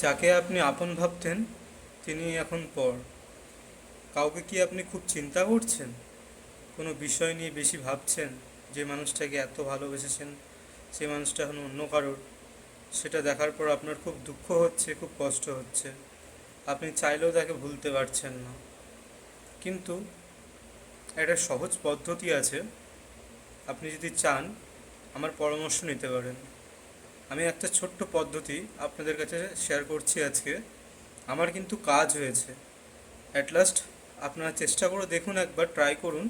যাকে আপনি আপন ভাবতেন, তিনি এখন পর। কাউকে কি আপনি খুব চিন্তা করছেন? কোনো বিষয় নিয়ে বেশি ভাবছেন? যে মানুষটাকে এত ভালোবেসেছেন সেই মানুষটা এখন অন্য কারোর? সেটা দেখার পর আপনার খুব দুঃখ হচ্ছে, খুব কষ্ট হচ্ছে। আপনি চাইলেও তাকে ভুলতে পারছেন না। কিন্তু একটা সহজ পদ্ধতি আছে। আপনি যদি চান, আমার পরামর্শ নিতে পারেন। আমি একটা ছোট্ট পদ্ধতি আপনাদের কাছে শেয়ার করছি আজকে। আমার কিন্তু কাজ হয়েছে। অ্যাট লাস্ট আপনারা চেষ্টা করে দেখুন একবার ট্রাই করুন।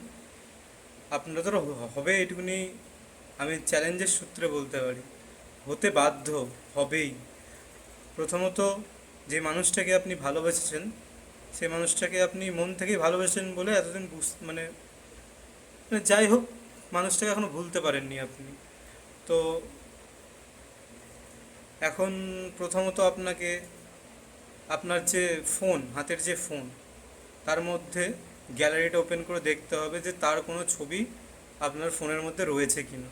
আপনাদের হবে এটুকুনি আমি চ্যালেঞ্জের সূত্রে বলতে পারি। হতে বাধ্য হবেই। প্রথমত যে মানুষটাকে আপনি ভালোবেসেছেন সেই মানুষটাকে আপনি মন থেকেই ভালোবেসেন বলে এতদিন বুঝ মানে মানে যাই হোক, মানুষটাকে এখনও ভুলতে পারেননি আপনি। তো এখন প্রথমত আপনাকে আপনার যে ফোন হাতের যে ফোন তার মধ্যে গ্যালারিটা ওপেন করে দেখতে হবে যে তার কোনো ছবি আপনার ফোনের মধ্যে রয়েছে কি না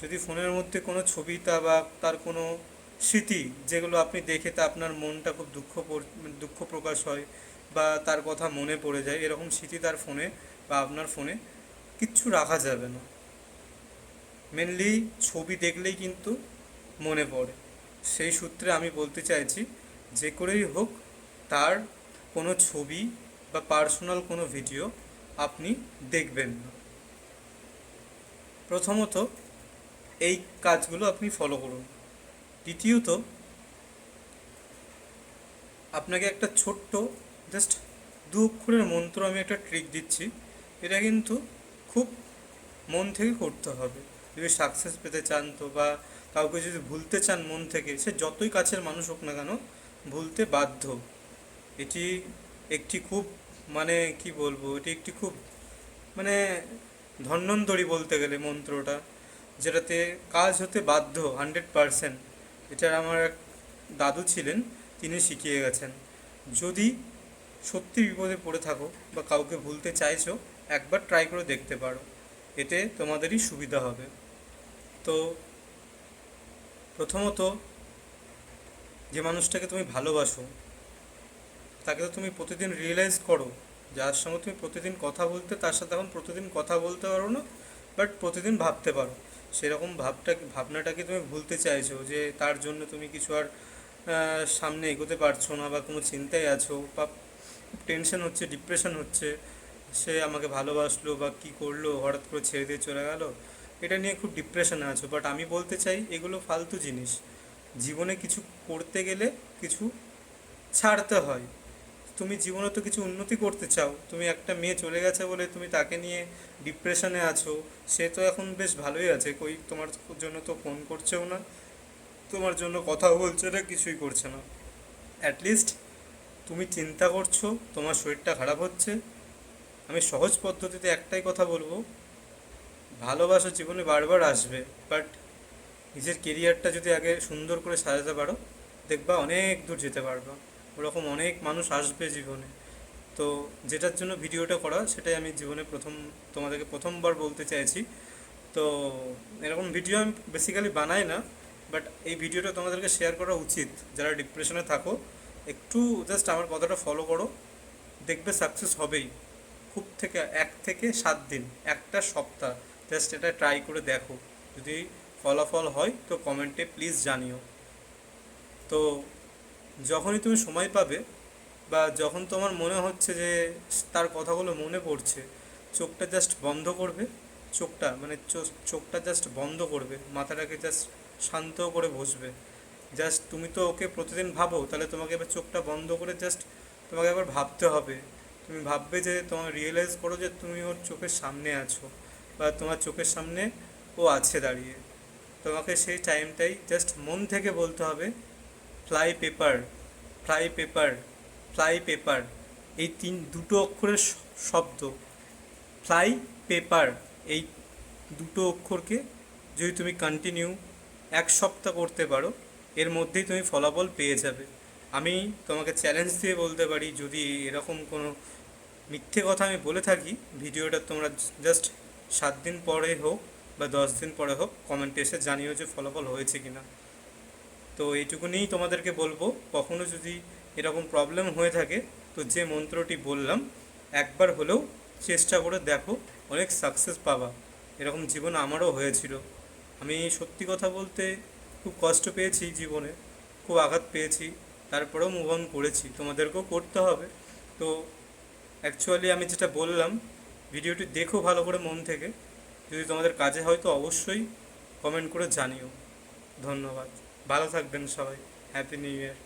যদি ফোনের মধ্যে কোনো ছবি তা বা তার কোনো স্মৃতি যেগুলো আপনি দেখে তা আপনার মনটা খুব দুঃখ দুঃখ প্রকাশ হয় বা তার কথা মনে পড়ে যায়, এরকম স্মৃতি তার ফোনে বা আপনার ফোনে কিচ্ছু রাখা যাবে না। মেনলি ছবি দেখলেই কিন্তু মনে পড়ে। সেই সূত্রে আমি বলতে চাইছি, যে করেই হোক তার কোনো ছবি বা পার্সোনাল কোনো ভিডিও আপনি দেখবেন না। প্রথমত এই কাজগুলো আপনি ফলো করুন। দ্বিতীয়ত, আপনাকে একটা ছোট্ট জাস্ট দু অক্ষরের মন্ত্র আমি একটা ট্রিক দিচ্ছি, এটা কিন্তু খুব মন থেকে করতে হবে। যদি সাকসেস পেতে চান তো বা কাউকে যদি ভুলতে চান মন থেকে, সে যতই কাছের মানুষ হোক না কেন ভুলতে বাধ্য। এটি একটি খুব মানে কি বলব, এটি একটি খুব মানে ধন্বন্তরী বলতে গেলে মন্ত্রটা, যেটাতে কাজ হতে বাধ্য হান্ড্রেড পারসেন্ট এটার আমার এক দাদু ছিলেন, তিনি শিখিয়ে গেছেন। যদি সত্যি বিপদে পড়ে থাকো বা কাউকে ভুলতে চাইছো, একবার ট্রাই করে দেখতে পারো। এতে তোমাদেরই সুবিধা হবে। তো প্রথমত যে মানুষটাকে তুমি ভালোবাসো, তাকে তো তুমি প্রতিদিন রিয়েলাইজ করো। যার সঙ্গে তুমি প্রতিদিন কথা বলতে, তার সাথে এখন প্রতিদিন কথা বলতে পারো না বাট প্রতিদিন ভাবতে পারো। সেরকম ভাবটা, ভাবনাটাকে তুমি ভুলতে চাইছো যে তার জন্য তুমি কিছু আর সামনে এগোতে পারছ না বা কোনো চিন্তায় আছো বা টেনশন হচ্ছে ডিপ্রেশন হচ্ছে, সে আমাকে ভালোবাসলো বা কি করল, হঠাৎ করে ছেড়ে দিয়ে চলে গেল এটা নিয়ে খুব ডিপ্রেশনে আছো বাট আমি বলতে চাই এগুলো ফালতু জিনিস। জীবনে কিছু করতে গেলে কিছু ছাড়তে হয়। তুমি জীবনে তো কিছু উন্নতি করতে চাও। তুমি একটা মেয়ে চলে গেছে বলে তুমি তাকে নিয়ে ডিপ্রেশনে আছো, সে তো এখন বেশ ভালোই আছে। কই, তোমার জন্য তো ফোন করছেও না, তোমার জন্য কথাও বলছে না, কিছুই করছে না। অ্যাটলিস্ট তুমি চিন্তা করছ, তোমার শরীরটা খারাপ হচ্ছে। আমি সহজ পদ্ধতিতে একটাই কথা বলব ভালোবাসা জীবনে বারবার আসবে বাট নিজের কেরিয়ারটা যদি আগে সুন্দর করে সাজাতে পারো, দেখবা অনেক দূর যেতে পারবা। ওরকম অনেক মানুষ আসবে জীবনে। তো যেটার জন্য ভিডিওটা করা, সেটাই আমি জীবনে প্রথম, তোমাদেরকে প্রথমবার বলতে চাইছি। তো এরকম ভিডিও আমি বেসিক্যালি বানাই না বাট এই ভিডিওটা তোমাদেরকে শেয়ার করা উচিত। যারা ডিপ্রেশনে থাকো, একটু জাস্ট আমার কথাটা ফলো করো। দেখবে সাকসেস হবেই। খুব থেকে এক থেকে সাত দিন, একটা সপ্তাহ। জাস্ট এটা ট্রাই করে দেখো। যদি ফলাফল হয়, তো কমেন্টে প্লিজ জানিও। তো যখনই তুমি সময় পাবে বা যখন তোমার মনে হচ্ছে যে তার কথাগুলো মনে পড়ছে, চোখটা জাস্ট বন্ধ করবে। চোখটা মানে চোখটা জাস্ট বন্ধ করবে। মাথাটাকে জাস্ট শান্ত করে বসবে। জাস্ট তুমি তো ওকে প্রতিদিন ভাবো, তাহলে তোমাকে এবার চোখটা বন্ধ করে জাস্ট তোমাকে একবার ভাবতে হবে। তুমি ভাববে যে তোমার রিয়েলাইজ করো যে তুমি ওর চোখের সামনে আছো। বা তোমার চোখের সামনে ও আছে দাঁড়িয়ে। তোমাকে সেই টাইমটাই জাস্ট মন থেকে বলতে হবে fly paper fly paper fly paper এই তিন, দুটো অক্ষরের শব্দ। ফ্লাই পেপার এই দুটো অক্ষরকে যদি তুমি কন্টিনিউ এক সপ্তাহ করতে পারো, এর মধ্যেই তুমি ফলাফল পেয়ে যাবে। আমি তোমাকে চ্যালেঞ্জ দিয়ে বলতে পারি, যদি এরকম কোনো মিথ্যে কথা আমি বলে থাকি, ভিডিওটা তোমরা জাস্ট সাত দিন পরে হোক বা দশ দিন পরে হোক কমেন্টে এসে জানিও যে ফলাফল হয়েছে কি না তো এইটুকুনিই তোমাদেরকে বলব, কখনো যদি এরকম প্রবলেম হয়ে থাকে, তো যে মন্ত্রটি বললাম, একবার হলেও চেষ্টা করে দেখো, অনেক সাকসেস পাবা। এরকম জীবন আমারও হয়েছিল। আমি সত্যি কথা বলতে খুব কষ্ট পেয়েছি জীবনে, খুব আঘাত পেয়েছি, তারপরেও মুভ অন করেছি। তোমাদেরকেও করতে হবে। তো অ্যাকচুয়ালি আমি যেটা বললাম ভিডিওটি দেখো ভালো করে মন থেকে। যদি তোমাদের কাজে হয় তো অবশ্যই কমেন্ট করে জানিও। ধন্যবাদ। ভালো থাকবেন সবাই। Happy new year